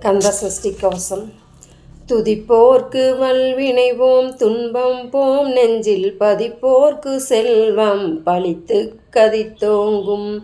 கந்த சஷ்டி கவசம். துதிப்போர்க்கு வல்வினைவோம் துன்பம் போம் நெஞ்சில் பதிப்போர்க்கு செல்வம் பழித்து கதித்தோங்கும்.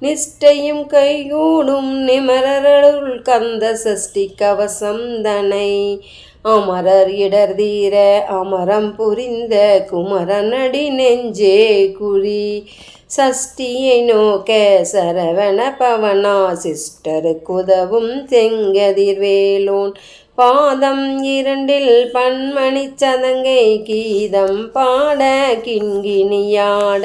நிஷ்டையும் கைகூடும் நிமரருள் கந்த சஷ்டி கவசம் தனை. அமரர் இடர் தீர அமரம் புரிந்த குமரனடி நெஞ்சே குறி. சஷ்டியை நோக்க சரவண பவனா சிஸ்டருக்கு உதவும் செங்கதிர்வேலோன் பாதம் இரண்டில் பன்மணி சதங்கை கீதம் பாட கிண்கிணியாட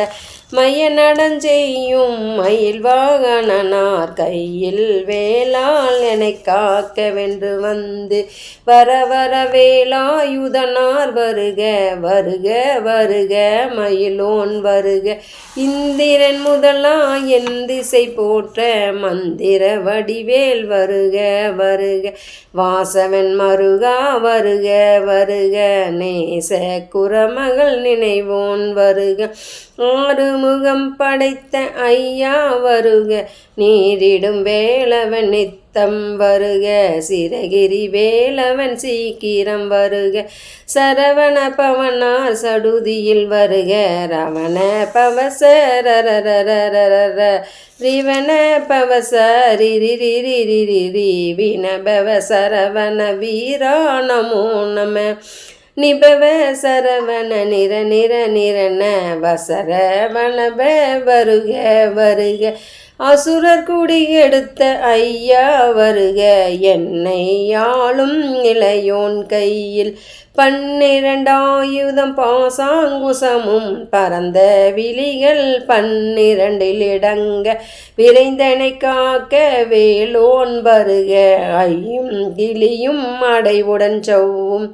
மைய நடஞ்செய்யும் மயில் வாகனனார் கையில் வேளால் என காக்க வென்று வந்து வர வர வேலாயுதனார் வருக வருக வருக மயிலோன் வருக. இந்திரன் முதலா என் திசை போற்ற மந்திர வடிவேல் வருக வருக. வாசவன் மருகா வருக வருக. நேச குரமகள் நினைவோன் வருக. ஆறுமுகம் படைத்த ஐயா வருக. நீரிடும் வேலவன் நித்தம் வருக. சிறகிரி வேலவன் சீக்கிரம் வருக. சரவண பவனார் சடுதியில் வருக. ரவண பவசரரரரரர ரிவண பவசரிரிரிரிரிரி. வினபவ சரவண வீரா நமோ நம. நிபவ சரவண நிற நிற நிரண வசரவணப வருக வருக. அசுரர் குடி எடுத்த ஐயா வருக. என்னை யாழும் இளையோன் கையில் பன்னிரண்டாயுதம் பாசாங்குசமும் பரந்த விழிகள் பன்னிரண்டில் இடங்க விரைந்தனை காக்க வேலோன் வருக. ஐயும் கிளியும் அடைவுடன் செவ்வும்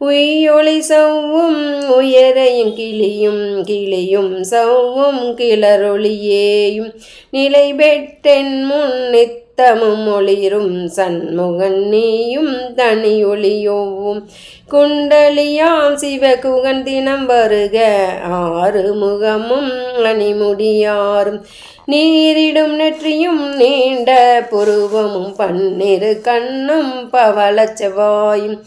உய்யொளி சவ்வும் உயரையும் கிளியும் கிளியும் சவ்வும் கிளரொளியேயும். நிலை பெற்றென் முன் நித்தமும் ஒளிரும் சண்முகன் நீயும் தனி ஒளியோவும். குண்டலியாம் சிவகுகன் தினம் வருக ஆறு முகமும் அணிமுடியாரும். நீரிடும் நெற்றியும் நீண்ட புருவமும் பன்னிரு கண்ணும் பவளச் செவ்வாயும்.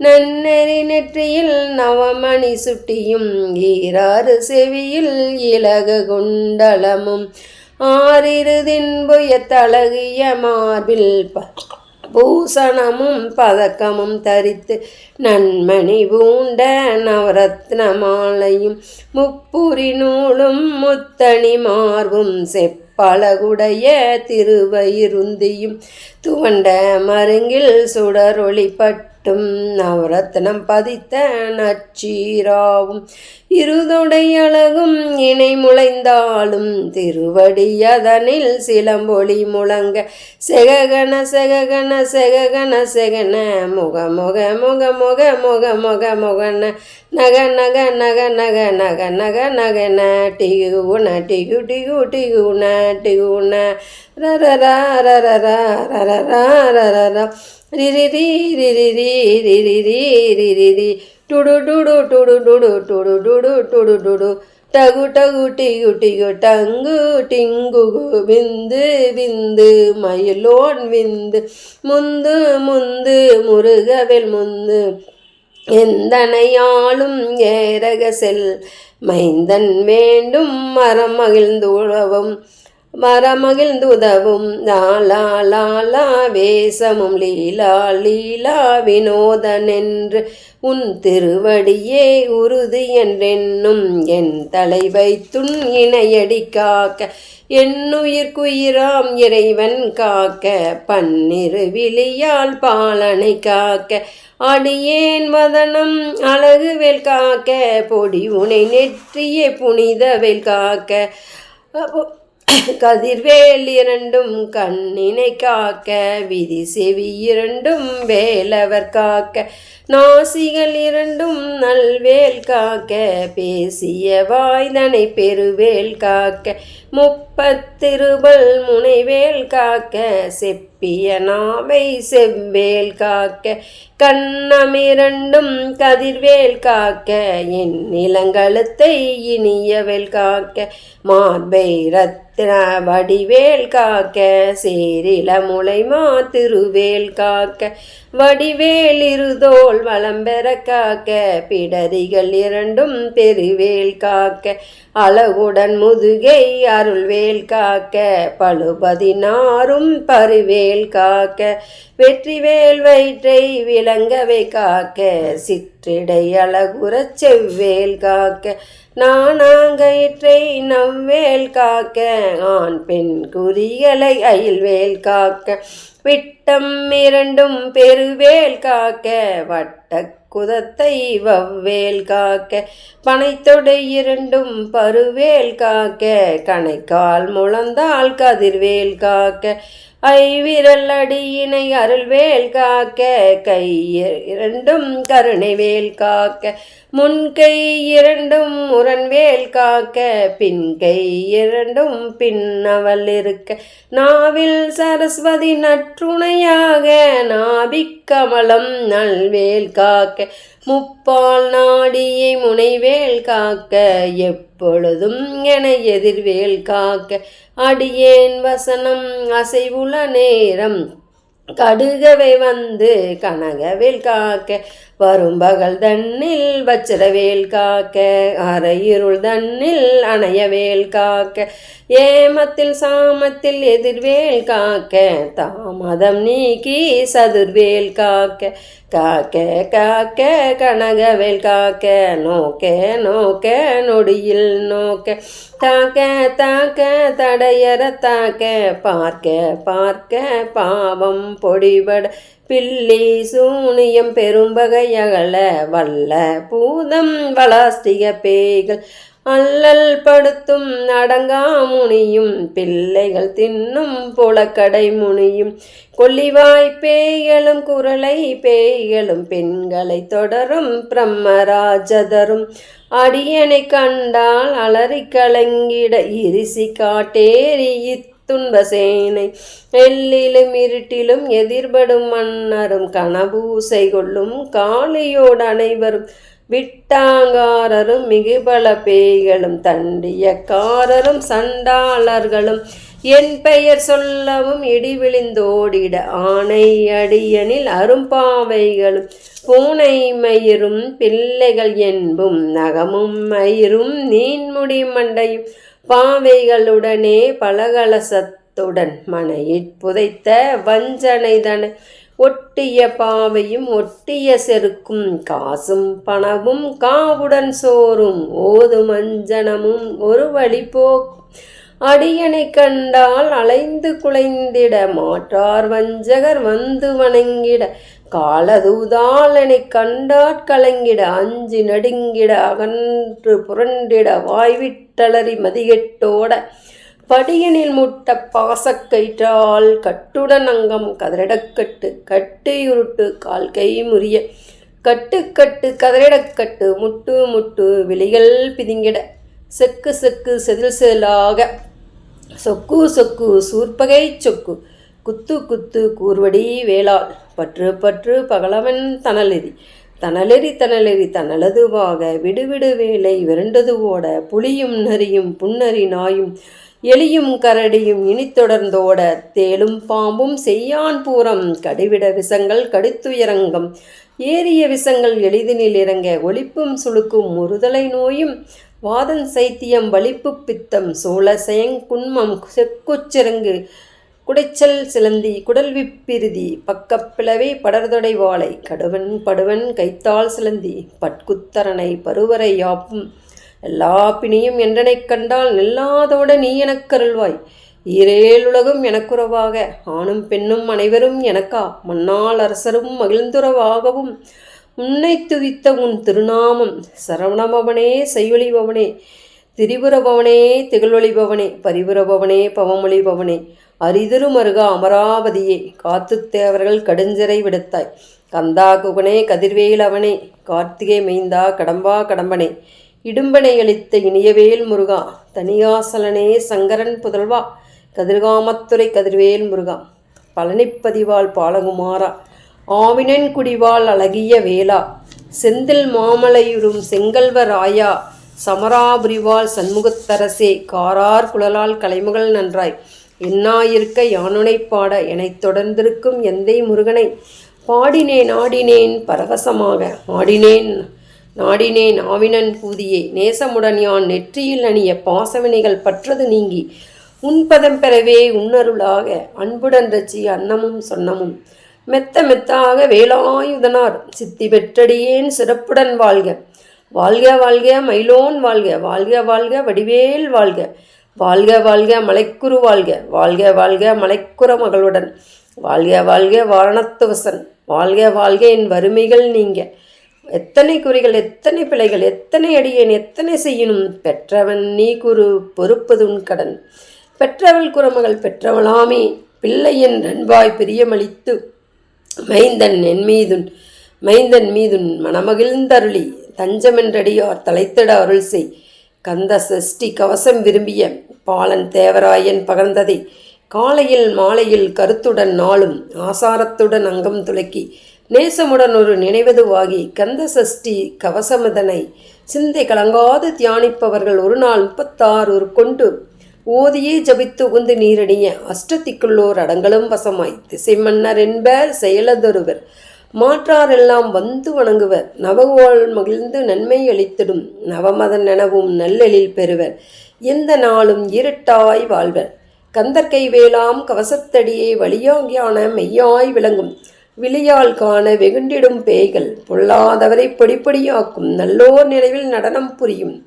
நன்னெறி நெற்றியில் நவமணி சுட்டியும் ஈராறு செவியில் இலகு குண்டலமும் ஆறிருதின்புய தழகிய மார்பில் ப பூசணமும் பதக்கமும் தரித்து நன்மணி பூண்ட நவரத்ன மாலையும் முப்புரி நூலும் முத்தணி மார்பும் செப்பழகுடைய திருவயிருந்தியும். துவண்ட மருங்கில் சுடரொளிப்பட்டு மட்டும் நவரத்னம் பதித்த நச்சீராவும் இருதொடையழகும் இணை முளைந்தாலும் திருவடியதனில் சிலம்பொலி முழங்க செககன செககன செககன செகன முக முக முக முக முக முக முகன நக நக நக நக நக நக நகன டிகுன டிகு டிகு டிகுன டிகுன ரர ரரரா ரரரா ரரரா ரர ரிரி ரி ரிரி ரி ரிரி ரி ரிரி ரி டுடு டுடு டுடு டுடு டுடு டுடு டுடு டுடு டகு டகு டிகு டிகு டங்கு டிங்கு விந்து விந்து மயிலோன் விந்து முந்து முந்து முருகவில் முந்து எந்தனையாலும் ஏரக செல் மைந்தன் வேண்டும் மரம் மகிழ்ந்து உழவும் மரமகிழ்ந்து உதவும் லாலா லாலா வேசமும் லீலா லீலா வினோதனென்று உன் திருவடியே உறுதி என்றென்னும் என் தலை வைத்துன் இணையடி காக்க என்னுயிர்க்குயிராம் இறைவன் காக்க பன்னிரு விழியால் பாலனை காக்க அடியேன் வதனம் அழகுவேல் காக்க பொடி உனை நெற்றியே புனிதவேல் காக்க. கதிர்வேல் இரண்டும் கண்ணினை காக்க விதி செவி இரண்டும் வேலவர் காக்க. நாசிகள் இரண்டும் நல்வேல் காக்க பேசிய வாய்தனை பெருவேல் காக்க முப்பத்திருபல் முனைவேல் காக்க செப்பிய நாவை செவ்வேல் காக்க கண்ணமிரண்டும் கதிர்வேல் காக்க என் நிலங்கழுத்தை இனியவேல் காக்க மார்பை ரத்தின வடிவேல் காக்க சேரில முளைமா திருவேல் காக்க வடிவேல் இருதோல் வளம் பெற காக்க பிடரிகள் இரண்டும் பெருவேல் காக்க. அழகுடன் முதுகை அருள்வேல் காக்க பழுபதினாரும் பருவேல் காக்க வெற்றிவேல் வயிற்றை விளங்கவே காக்க சிற்றிடை அழகுறச் செவ்வேல் காக்க நானாங்கயிற்றை நவ்வேல் காக்க ஆண் பெண் குறிகளை அயில்வேல் காக்க விட்டம் இரண்டும் பெருவேல் காக்க வட்ட குதத்தை வவ்வேல் காக்க பனைத்தொடை இரண்டும் பருவேல் காக்க கணைக்கால் முழந்தால் கதிர்வேல் காக்க ஐவிரல் அடியினை அருள்வேல் காக்க கை இரண்டும் கருணைவேல் காக்க முன்கை இரண்டும் முரண்வேல் காக்க பின்கை இரண்டும் பின்னவல் இருக்க நாவில் சரஸ்வதி நற்றுணையாக நாபிக்கமலம் நல்வேல் காக்க முப்பால் நாடியை முனைவேல் காக்க எப்பொழுதும் என எதிர்வேல் காக்க அடியேன் வசனம் அசைவுல நேரம் கடுகவை வந்து கனகவேல் காக்க வரும் பகல் தன்னில் வச்சிரவேல் காக்க அரையிருள் தன்னில் அணையவேல் காக்க ஏமத்தில் சாமத்தில் எதிர்வேல் காக்க தாமதம் நீக்கி சதுர்வேல் காக்க காக்க காக்க கனகவேல் காக்க நோக்க நோக்க நொடியில் நோக்க தாக்க தாக்க தடையற தாக்க பார்க்க பார்க்க பாவம் பொடிபட பில்லி சூனியம் பெரும்பகையகல வல்ல பூதம் வளாஸ்டிக பேய்கள் அல்லல் படுத்தும் அடங்கா முனியும் பிள்ளைகள் தின்னும் புலக்கடை முனியும் கொல்லிவாய் பேய்களும் குரலை பேய்களும் பெண்களை தொடரும் பிரம்மராஜதரும் அடியனை கண்டால் அலறி கலங்கிட இரிசி காட்டேரி துன்பசேனை எல்லிலும் இருட்டிலும் எதிர்படும் மன்னரும் கனபூசை கொள்ளும் காளியோடு அனைவரும் விட்டாங்காரரும் மிகுபல பேய்களும் தண்டியக்காரரும் சண்டாளர்களும் என் பெயர் சொல்லவும் இடி விழிந்தோடிட ஆணை அடியனில் அரும்பாவைகளும் பூனை மயிரும் பிள்ளைகள் என்பும் நகமும் மயிரும் நீன்முடி மண்டையும் பாவைகளுடனே பலகலசத்துடன் மனையிற் புதைத்த வஞ்சனைதனை ஒட்டிய பாவையும் ஒட்டிய செருக்கும் காசும் பணமும் காவுடன் சோறும் ஓது மஞ்சனமும் ஒரு வழி போக்கும் அடியனை கண்டால் அலைந்து குலைந்திட மாற்றார் வஞ்சகர் வந்து வணங்கிட காலதூதாளனை கண்டாற் கலங்கிட அஞ்சு நடுங்கிட அகன்று புரண்டிட வாய்விட்டளறி மதிகெட்டோட படியனில் முட்ட பாசக்கயிற்றால் கட்டுடன் அங்கம் கதறிடக்கட்டு கட்டியுருட்டு கால் கை முறிய கட்டு கட்டு கதறிடக்கட்டு முட்டு முட்டு விழிகள் பிதுங்கிட செக்கு செக்கு செதில் செதிலாக சொக்கு சொக்கு சூர்பகை சொக்கு. குத்து குத்து கூர்வடி வேளாள். பற்று பற்று பகலவன் தனலெறி. தனலெறி தனலெறி தனலதுவாக விடுவிடு வேலை. விரண்டது ஓட. புலியும் நரியும் புன்னரி நாயும். எலியும் கரடியும் இனி தொடர்ந்தோட. தேலும் பாம்பும் செய்யான் பூரம். கடிவிட விசங்கள் கடித்துயரங்கம். ஏறிய விசங்கள் எளிதினில் இறங்க. ஒளிப்பும் சுழுக்கும் முறுதலை நோயும். வாதன் சைத்தியம் வலிப்பு பித்தம் சோழ செயங்குன்மம் செக்குச்சிறங்கு குடைச்சல் சிலந்தி குடல்விப்பிருதி பக்கப்பிளவை படர்தொடை வாழை கடுவன் படுவன் கைத்தாள் சிலந்தி பட்குத்தரனை பருவரை யாப்பும் எல்லா பிணியும் என்றனைக் கண்டால் நில்லாதோட நீ எனக்கருள்வாய் ஈரேலுலகும் எனக்குறவாக ஆணும் பெண்ணும் அனைவரும் எனக்கா மன்னால் அரசரும் மகிழ்ந்துறவாகவும் உன்னை துதித்த உன் திருநாமம் சரவணபவனே செய்யொழிபவனே திரிபுரபவனே திகழொழிபவனே பரிபுரபவனே பவமொழிபவனே அரிதிரு மருகா அமராவதியே காத்துத்தேவர்கள் கடுஞ்சரை விடுத்தாய். கந்தா குகனே கதிர்வேலவனே கார்த்திகை மெய்ந்தா கடம்பா கடம்பனே இடும்பனை அளித்த இனியவேல் முருகா தனியாசலனே சங்கரன் புதல்வா கதிர்காமத்துறை கதிர்வேல் முருகா பழனிப்பதிவாள் பாலகுமாரா ஆவினன் குடிவாள் அழகிய வேளா செந்தில் மாமலையுறும் செங்கல்வராயா சமராபுரிவாள் சண்முகத்தரசே. காரார் குழலால் கலைமகள் நன்றாய். என்னாயிருக்க யானுனை பாட? எனைத் தொடர்ந்திருக்கும் எந்தை முருகனை? பாடினேன் ஆடினேன் பரவசமாக. ஆடினேன் நாடினேன் ஆவினன் பூதியே. நேசமுடன் யான் நெற்றியில் அணிய பாசவினைகள் பற்றது நீங்கி. உன்பதம் பெறவே உன்னருளாக. அன்புடன் ரச்சி அன்னமும் சொன்னமும். மெத்த மெத்தாக வேலாயுதனார் சித்தி பெற்றடியேன் சிறப்புடன் வாழ்க. வாழ்க வாழ்க மயிலோன் வாழ்க. வாழ்க வாழ்க வடிவேல் வாழ்க. வாழ்க வாழ்க மலைக்குரு வாழ்க. வாழ்க வாழ்க மலைக்குற மகளுடன். வாழ்க வாழ்க வாரணத்துவசன். வாழ்க வாழ்க என் வறுமைகள் நீங்க. எத்தனை குறிகள் எத்தனை பிழைகள் எத்தனை அடியேன் எத்தனை செய்யணும் பெற்றவன் நீ குரு பொறுப்பது உன் கடன். பெற்றவள் குரமகள் பெற்றவளாமே. பிள்ளையின் நண்பாய் பிரியமளித்து மைந்தன் என் மீதுன் மைந்தன் மீதுன் மனமகிழ்ந்தருளி தஞ்சமென்றடியார் தலைத்திட அருள் செய். கந்த சஷ்டி கவசம் விரும்பிய பாலன் தேவராயன் பகர்ந்ததை காலையில் மாலையில் கருத்துடன் நாளும் ஆசாரத்துடன் அங்கம் துலக்கி நேசமுடன் ஒரு நினைவதுவாகி கந்த சஷ்டி கவசமதனை சிந்தை கலங்காது தியானிப்பவர்கள் ஒரு நாள் முப்பத்தாறு ஒரு கொண்டு ஓதியே ஜபித்து உந்து நீரடிய அஷ்டத்திக்குள்ளோர் அடங்கலும் வசமாய். திசை மன்னர் என்பர் செயலதொருவர். மாற்றாரெல்லாம் வந்து வணங்குவர். நவகோள் மகிழ்ந்து நன்மை அளித்திடும். நவமதன் நனவும் நல்லெழில் பெறுவர். எந்த நாளும் இருட்டாய் வாழ்வர். கந்தற்கை வேளாம் கவசத்தடியே வழியாகியான மெய்யாய் விளங்கும். விழியால் காண வெகுண்டிடும் பேய்கள். பொல்லாதவரை படிப்படியாக்கும். நல்லோர் நினைவில் நடனம் புரியும்.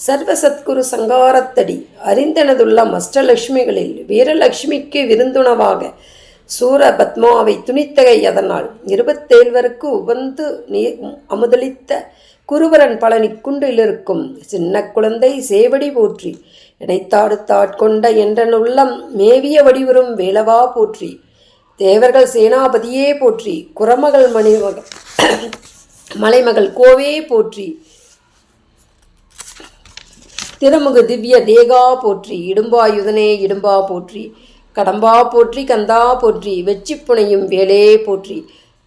சர்வ சத்குரு சங்காரத்தடி அறிந்தனதுள்ள அஷ்டலட்சுமிகளில் வீரலட்சுமிக்கு விருந்துணவாக சூர பத்மாவை துணித்தகை அதனால் இருபத்தேழ்வருக்கு உவந்து நீர் அமுதளித்த குருவரன் பழனி குன்றிலிருக்கும் சின்ன குழந்தை சேவடி போற்றி இணைத்தாடுத்தாட்கொண்ட என்றன் உள்ளம் மேவிய வடிவரும் வேலவா போற்றி தேவர்கள் சேனாபதியே போற்றி குரமகள் மணிமகள் மலைமகள் கோவே போற்றி திருமுகு திவ்ய தேகா போற்றி இடும்பாயுதனே இடும்பா போற்றி கடம்பா போற்றி கந்தா போற்றி வெச்சி புனையும் வேலே போற்றி.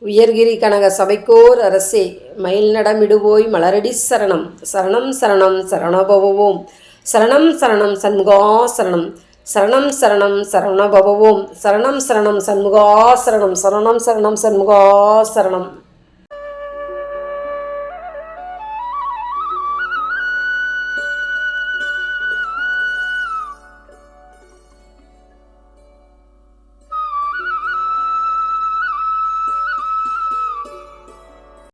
உயர்கிரி கனக சபைக்கோர் அரசே மயில் நடமிடுவோய் மலரடி சரணம். சரணம் சரணம் சரணபவோம் சரணம் சரணம் சண்முகா சரணம். சரணம் சரணம் சரணபவோம் சரணம் சரணம் சண்முகா சரணம். சரணம் சரணம் சண்முகா சரணம்.